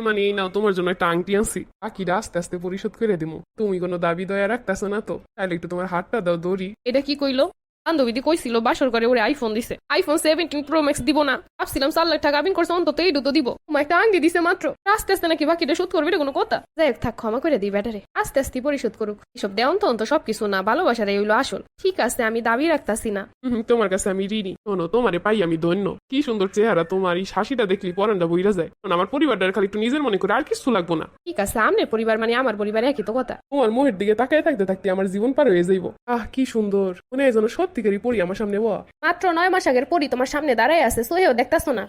মানে এই নাও, তোমার জন্য একটা আংটি আনছি। বাকিটা আস্তে আস্তে পরিশোধ করে দিমু। তুমি কোনো দাবি দয়া রাখতেছো না তো। তাহলে একটু তোমার হাতটা দাও দড়ি। এটা কি কইলো? বান্ধবীদি কইছিল বাসর করে ওরে আইফোন দিছে। আইফোন সেভেন্টিন প্রো ম্যাক্স দিব না। ভাবছিলাম চার লাখ টাকা আবিন করছে অন্তত এই দুটো দিব। একটা আংটি দিছে মাত্র। আস্তে আস্তে নাকি বাকিটা শোধ করবে কোনো কথা? যাই থাক ক্ষমা করে দিই ব্যাটারে। আস্তে আস্তে পরিশোধ করুক। এসব দেওয়ান তো অন্ত সবকিছু না ভালোবাসার এইগুলো আসল। ঠিক আছে আমি দাবি রাখতাছি না। তোমার কাছে আমি ঋণী। শোনো তোমারে পাই আমি ধন্য। কি সুন্দর চেহারা তোমার এই শাসিটা দেখলি পরানটা বইরা যায়। আমার পরিবারটার খালি একটু নিজের মনে করে আর কিছু লাগবো না। ঠিক আছে আমনের পরিবার মানে আমার পরিবার একই তো কথা। তোমার মোহের দিকে তাকায় থাকতে থাকতে আমার জীবন পার হয়ে যাইব। আহ কি সুন্দর। মনে হয় যেন সত্যিকারই পড়ি আমার সামনে ওয়া। মাত্র নয় মাস আগের পরি তোমার সামনে দাঁড়ায় আছে সোহেও দেখতাছো না।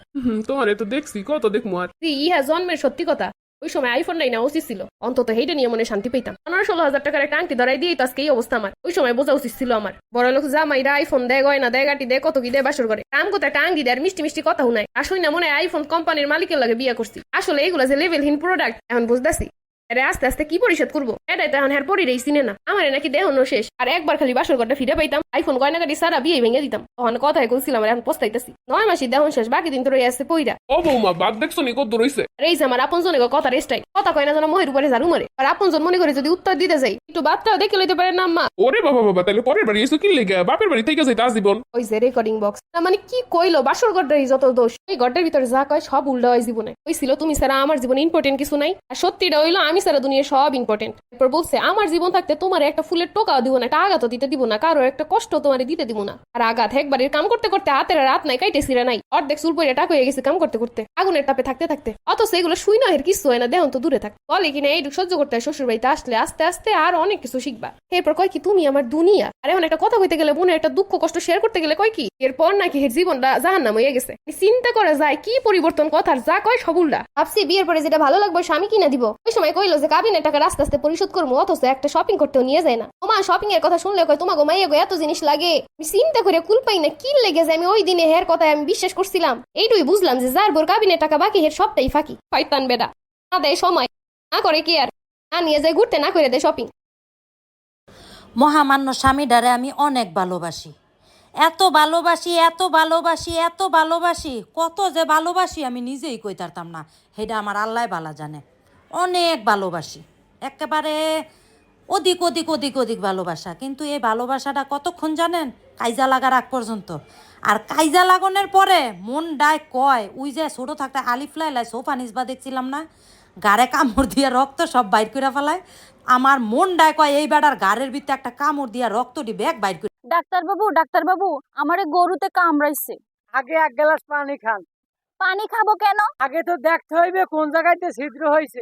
তোমারে তো দেখছি কত দেখমু আর? ইহা জন্মের সত্যি কথা। ওই সময় আইফোনটাই না উচিত ছিল। অন্তত হেইটা নিয়ে মনে শান্তি পেতাম পনেরো ষোলো হাজার টাকার একটা আংটি ধরাই দিয়ে তো আজকে এই অবস্থা আমার। ওই সময় বোঝা উচিত ছিল আমার। বড় লোক জামাইরা আইফোন দেয় গয়না দেয় গাটি দেয় কত কি দেয় বাসর করে কাম করতে একটা আংটি দেয় আর মিষ্টি মিষ্টি কথা শুনায়। আসুই না মনে আইফোন কোম্পানির মালিকের লাগে বিয়ে করছি। আসলে এইগুলা যে লেভেলহীন প্রোডাক্ট এখন বুঝতেছি। আরে আস্তে আস্তে কি পরিশোধ করব? এটাই তো এখন হ্যার চিনে না। আমার নাকি দেহনো শেষ। আর একবার খালি বাসর ঘরটা ফিরে পাইতাম আইফোন গয়নাগাটি সারা বিয়ে ভেঙে দিতাম। তখন কথাই কইছিলাম এখন পস্তাইতেছি। নয় মাসি দেহন শেষ বাকি দিন তো রয়ে আছে পইরা। ও বৌমা বাদ দেখছ নি কত রইছে আর এই আমার আপন জনে কথা রেস্টাই কথা কয় না যেন মহের উপরে ঝাড়ু মারে আর আপন জন মনে করে যদি উত্তর দিতে যাই একটু বাচ্চাও দেখে লইতে পারে না আম্মা। ওরে বাবা বাবা তাহলে পরের বাড়ি এসে কি লেগে? বাপের বাড়ি থেকে যাই যাইতে আজীবন ওই যে রেকর্ডিং বক্স না মানে কি কইলো বাসর গড্ডারই যত দোষ এই ঘরটার ভিতরে যা কয় সব উল্টা হয় জীবনে। কইছিল তুমি ছাড়া আমার জীবনে ইম্পর্টেন্ট কিছু নাই। আর সত্যিটা হইল আমি ছাড়া দুনিয়া সব ইম্পর্টেন্ট এরপর বলছে, আমার জীবন থাকতে তোমার একটা ফুলের টোকাও দিব না, একটা আঘাতও দিতে দিব না, কারও একটা কষ্ট তোমার দিতে দিব না। আর আঘাত একবারের কাম করতে করতে হাতের রাত নাই, কাইটে সিরা নাই। অর্ধেক চুল পরে টাক হয়ে গেছে কাম করতে করতে। আগুনের তাপে থাকতে থাকতে। অথচ এগুলো শুই না, এর কিছু হয় না দেহন তো দূরে থাক। বলে কিনা এইটুকু সহ্য করতে হয় শ্বশুর বাড়িতে আসলে আস্তে আস্তে আর অনেক কিছু শিখবা। এরপর কয় কি, তুমি আমার দুনিয়া? আর এখন একটা কথা কইতে গেলে মনে একটা দুঃখ, কষ্ট শেয়ার করতে গেলে কয় কি, এরপর নাকি এর জীবনটা জাহান নাম হয়ে গেছে। চিন্তা করা যায়, কি পরিবর্তন, কথার যা কয় সব উল্টা ভাবছি বিয়ের পরে যেটা ভালো লাগবে, স্বামী কিনা দিব। ওই সময় কইলো যে, কাবিনের টাকা আস্তে আস্তে পরিশোধ করব অথচ একটা শপিং করতেও নিয়ে যায় না। ওমা শপিং এর কথা শুনলে কয় তোমাকে মাইয়া গো এত জিনিস লাগে। আমি চিন্তা করে কুল পাই না, কি লেগে যায়? আমি ওই দিনে হের কথায় আমি বিশ্বাস করছিলাম। এইটুই বুঝলাম যে, যার বোর কাবিনের টাকা বাকি, হের সবটাই ফাঁকি। শয়তান বেডা না দেয় সময়, না করে কি আর? না নিয়ে যায়, ঘুরতে না করে দেয় শপিং মহামান্য স্বামীডারে আমি অনেক ভালোবাসি। এত ভালোবাসি এত ভালোবাসি এত ভালোবাসি, কত যে ভালোবাসি আমি নিজেই কই তারতাম না। সেটা আমার আল্লাহ বালা জানে। অনেক ভালোবাসি। একেবারে অধিক অধিক অধিক অধিক ভালোবাসা। কিন্তু এই ভালোবাসাটা কতক্ষণ জানেন? কাইজা লাগার আগ পর্যন্ত। আর কাইজা লাগানোর পরে মন ডায় কয় উই যে ছোটো থাকতে আলিফ লাইলাই সোফা নিসবা দেখছিলাম না? গাড়ে কামড় দিয়া রক্ত সব বাইর করে ফেলায়। আমার মন ডায় কয় এই বেড়ার গাড়ের ভিতরে একটা কামড় দিয়া রক্তটি ব্যাগ বাইর করে ডাক্তার বাবু ডাক্তার বাবু আমারে গরুতে কামড়াইছে। আগে এক গ্লাস পানি খান। পানি খাব কেন? আগে তো দেখতে হইবে কোন জায়গাতে ছিদ্র হয়েছে